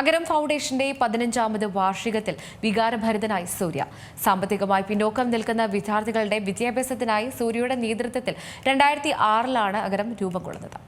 അഗരം ഫൗണ്ടേഷന്റെ പതിനഞ്ചാമത് വാർഷികത്തിൽ വികാരഭരിതനായി സൂര്യ. സാമ്പത്തികമായി പിന്നോക്കം നിൽക്കുന്ന വിദ്യാർത്ഥികളുടെ വിദ്യാഭ്യാസത്തിനായി സൂര്യയുടെ നേതൃത്വത്തിൽ രണ്ടായിരത്തി ആറിലാണ് അഗരം രൂപം കൊള്ളുന്നത്.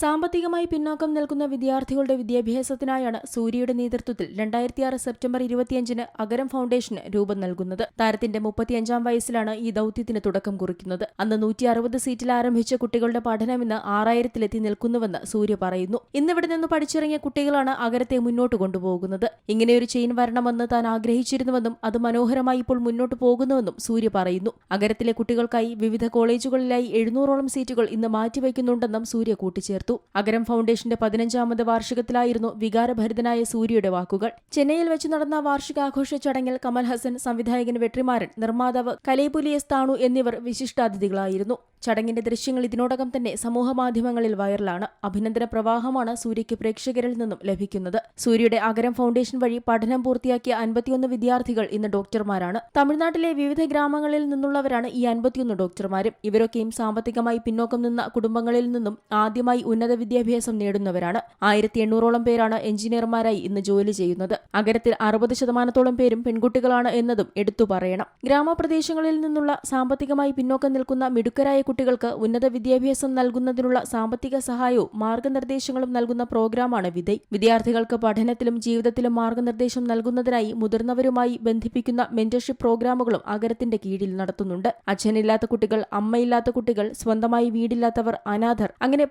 സാമ്പത്തികമായി പിന്നോക്കം നിൽക്കുന്ന വിദ്യാർത്ഥികളുടെ വിദ്യാഭ്യാസത്തിനായാണ് സൂര്യയുടെ നേതൃത്വത്തിൽ രണ്ടായിരത്തി ആറ് സെപ്റ്റംബർ ഇരുപത്തിയഞ്ചിന് അഗരം ഫൗണ്ടേഷന് രൂപം നൽകുന്നത്. താരത്തിന്റെ മുപ്പത്തിയഞ്ചാം വയസ്സിലാണ് ഈ ദൌത്യത്തിന് തുടക്കം കുറിക്കുന്നത്. അന്ന് നൂറ്റി അറുപത് സീറ്റിൽ ആരംഭിച്ച കുട്ടികളുടെ പഠനം ഇന്ന് ആറായിരത്തിലെത്തി നിൽക്കുന്നുവെന്ന് സൂര്യ പറയുന്നു. ഇന്നിവിടെ നിന്ന് പഠിച്ചിറങ്ങിയ കുട്ടികളാണ് അഗരത്തെ മുന്നോട്ട് കൊണ്ടുപോകുന്നത്. ഇങ്ങനെയൊരു ചെയിൻ വരണമെന്ന് താൻ ആഗ്രഹിച്ചിരുന്നുവെന്നും അത് മനോഹരമായി ഇപ്പോൾ മുന്നോട്ട് പോകുന്നുവെന്നും സൂര്യ പറയുന്നു. അഗരത്തിലെ കുട്ടികൾക്കായി വിവിധ കോളേജുകളിലായി എഴുന്നൂറോളം സീറ്റുകൾ ഇന്ന് മാറ്റിവെക്കുന്നുണ്ടെന്നും സൂര്യ കൂട്ടിച്ചേർത്തു. അഗരം ഫൗണ്ടേഷന്റെ പതിനഞ്ചാമത് വാർഷികത്തിലായിരുന്നു വികാരഭരിതനായ സൂര്യയുടെ വാക്കുകൾ. ചെന്നൈയിൽ വെച്ച് നടന്ന വാർഷികാഘോഷ ചടങ്ങിൽ കമൽ ഹസൻ സംവിധായകൻ വെട്രിമാരൻ നിർമ്മാതാവ് കലൈപുലിയസ് താണു എന്നിവർ വിശിഷ്ടാതിഥികളായിരുന്നു. ചടങ്ങിന്റെ ദൃശ്യങ്ങൾ ഇതിനോടകം തന്നെ സമൂഹമാധ്യമങ്ങളിൽ വൈറലാണ്. അഭിനന്ദന പ്രവാഹമാണ് സൂര്യയ്ക്ക് പ്രേക്ഷകരിൽ നിന്നും ലഭിക്കുന്നത്. സൂര്യയുടെ അഗരം ഫൗണ്ടേഷൻ വഴി പഠനം പൂർത്തിയാക്കിയ അൻപത്തിയൊന്ന് വിദ്യാർത്ഥികൾ ഇന്ന് ഡോക്ടർമാരാണ്. തമിഴ്നാട്ടിലെ വിവിധ ഗ്രാമങ്ങളിൽ നിന്നുള്ളവരാണ് ഈ അൻപത്തിയൊന്ന് ഡോക്ടർമാരും. ഇവരൊക്കെയും സാമ്പത്തികമായി പിന്നോക്കം നിന്ന കുടുംബങ്ങളിൽ നിന്നും ആദ്യമായി ഉന്നത വിദ്യാഭ്യാസം നേടുന്നവരാണ്. ആയിരത്തി എണ്ണൂറോളം പേരാണ് എഞ്ചിനീയർമാരായി ഇന്ന് ജോലി ചെയ്യുന്നത്. അഗരത്തിൽ അറുപത് ശതമാനത്തോളം പേരും പെൺകുട്ടികളാണ് എന്നതും എടുത്തു പറയണം. ഗ്രാമപ്രദേശങ്ങളിൽ നിന്നുള്ള സാമ്പത്തികമായി പിന്നോക്കം നിൽക്കുന്ന മിടുക്കരായ കുട്ടികൾക്ക് ഉന്നത വിദ്യാഭ്യാസം നൽകുന്നതിനുള്ള സാമ്പത്തിക സഹായവും മാർഗനിർദ്ദേശങ്ങളും നൽകുന്ന പ്രോഗ്രാമാണ് വിധേയ് വിദ്യാർത്ഥികൾക്ക് പഠനത്തിലും ജീവിതത്തിലും മാർഗനിർദ്ദേശം നൽകുന്നതിനായി മുതിർന്നവരുമായി ബന്ധിപ്പിക്കുന്ന മെന്റർഷിപ്പ് പ്രോഗ്രാമുകളും അഗരത്തിന്റെ കീഴിൽ നടത്തുന്നുണ്ട്. അച്ഛനില്ലാത്ത കുട്ടികൾ അമ്മയില്ലാത്ത കുട്ടികൾ സ്വന്തമായി വീടില്ലാത്തവർ അനാഥർ അങ്ങനെ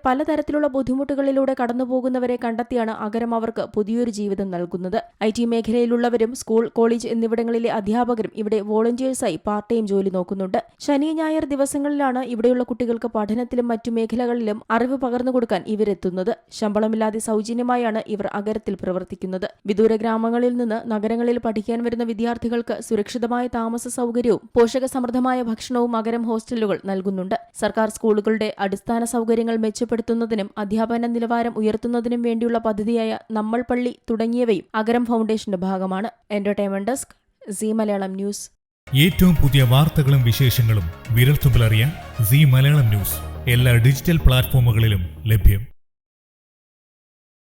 പലതരത്തിലുള്ള ബുദ്ധിമുട്ടുകളിലൂടെ കടന്നുപോകുന്നവരെ കണ്ടെത്തിയാണ് അകരം അവർക്ക് പുതിയൊരു ജീവിതം നൽകുന്നത്. ഐ ടി മേഖലയിലുള്ളവരും സ്കൂൾ കോളേജ് എന്നിവിടങ്ങളിലെ അധ്യാപകരും ഇവിടെ വോളണ്ടിയേഴ്സായി പാർട്ട് ടൈം ജോലി നോക്കുന്നുണ്ട്. ശനി ഞായർ ദിവസങ്ങളിലാണ് ഇവിടെയുള്ള കുട്ടികൾക്ക് പഠനത്തിലും മറ്റു മേഖലകളിലും അറിവ് പകർന്നു കൊടുക്കാൻ ഇവരെത്തുന്നത്. ശമ്പളമില്ലാതെ സൗജന്യമായാണ് ഇവർ അകരത്തിൽ പ്രവർത്തിക്കുന്നത്. വിദൂര ഗ്രാമങ്ങളിൽ നിന്ന് നഗരങ്ങളിൽ പഠിക്കാൻ വരുന്ന വിദ്യാർത്ഥികൾക്ക് സുരക്ഷിതമായ താമസ സൗകര്യവും പോഷകസമൃദ്ധമായ ഭക്ഷണവും അകരം ഹോസ്റ്റലുകൾ നൽകുന്നുണ്ട്. സർക്കാർ സ്കൂളുകളുടെ അടിസ്ഥാന സൗകര്യങ്ങൾ മെച്ചപ്പെടുത്തുന്നതിനും അധ്യാപന നിലവാരം ഉയർത്തുന്നതിനും വേണ്ടിയുള്ള പദ്ധതിയായ നമ്മൾ പള്ളി തുടങ്ങിയവയും അഗരം ഫൗണ്ടേഷന്റെ ഭാഗമാണ്. Entertainment desk Zee Malayalam news. ഏറ്റവും പുതിയ വാർത്തകളും വിശേഷങ്ങളും വിരൽത്തുമ്പിലറിയാൻ സി മലയാളം ന്യൂസ്. എല്ലാ ഡിജിറ്റൽ പ്ലാറ്റ്ഫോമുകളിലും ലഭ്യം.